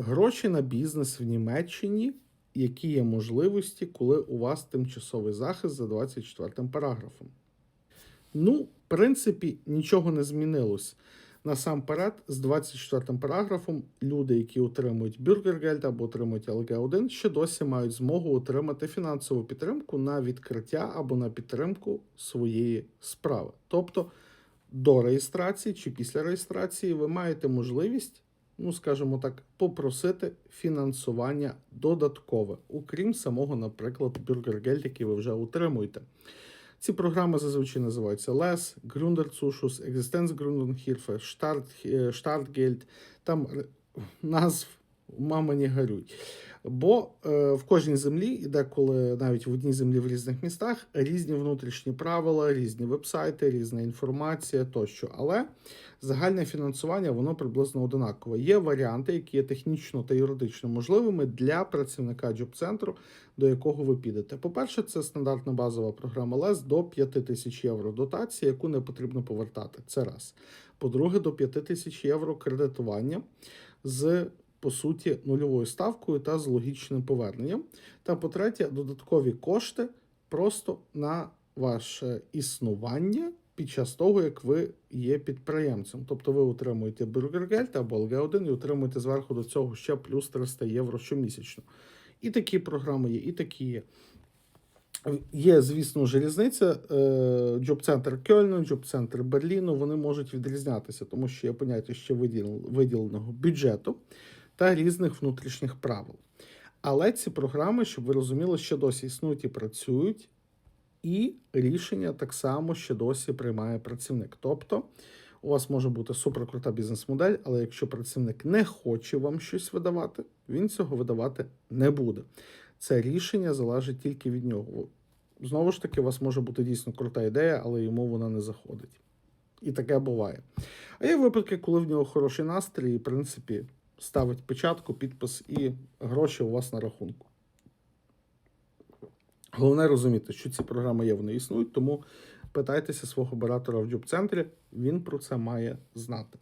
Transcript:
Гроші на бізнес в Німеччині, які є можливості, коли у вас тимчасовий захист за 24 параграфом. Ну, в принципі, нічого не змінилось. Насамперед, з 24 параграфом люди, які отримують бюргергельд або отримують ЛГ1, ще досі мають змогу отримати фінансову підтримку на відкриття або на підтримку своєї справи. Тобто до реєстрації чи після реєстрації ви маєте можливість, ну скажімо так, попросити фінансування додаткове, окрім самого, наприклад, бюргергельд, який ви вже отримуєте. Ці програми зазвичай називаються LES, Gründerzuschuss, Existenzgründungshilfe, Start, е, Startgeld. Там назв мама не горюй. Бо е, в кожній землі, і деколи навіть в одній землі в різних містах, різні внутрішні правила, різні вебсайти, різна інформація тощо. Але загальне фінансування воно приблизно одинакове. Є варіанти, які є технічно та юридично можливими для працівника джоб-центру, до якого ви підете. По-перше, це стандартна базова програма ЛЕС до 5 тисяч євро дотації, яку не потрібно повертати. Це раз. По-друге, до 5 тисяч євро кредитування з по суті нульовою ставкою та з логічним поверненням. Та по-третє, додаткові кошти просто на ваше існування під час того, як ви є підприємцем. Тобто ви отримуєте бюргергельд або ЛГ1 і отримуєте зверху до цього ще плюс 300 євро щомісячно. І такі програми є, і такі є. Є, звісно ж, різниця. Джоб-центр Кельну, джоб-центр Берліну, вони можуть відрізнятися, тому що є поняття ще виділ- виділеного бюджету та різних внутрішніх правил. Але ці програми, щоб ви розуміли, ще досі існують і працюють, і рішення так само ще досі приймає працівник. Тобто, у вас може бути суперкрута бізнес-модель, але якщо працівник не хоче вам щось видавати, він цього видавати не буде. Це рішення залежить тільки від нього. Знову ж таки, у вас може бути дійсно крута ідея, але йому вона не заходить. І таке буває. А є випадки, коли в нього хороший настрій, і, в принципі, ставить печатку, підпис і гроші у вас на рахунку. Головне розуміти, що ці програми є, вони існують, тому питайтеся свого оператора в дюб-центрі, він про це має знати.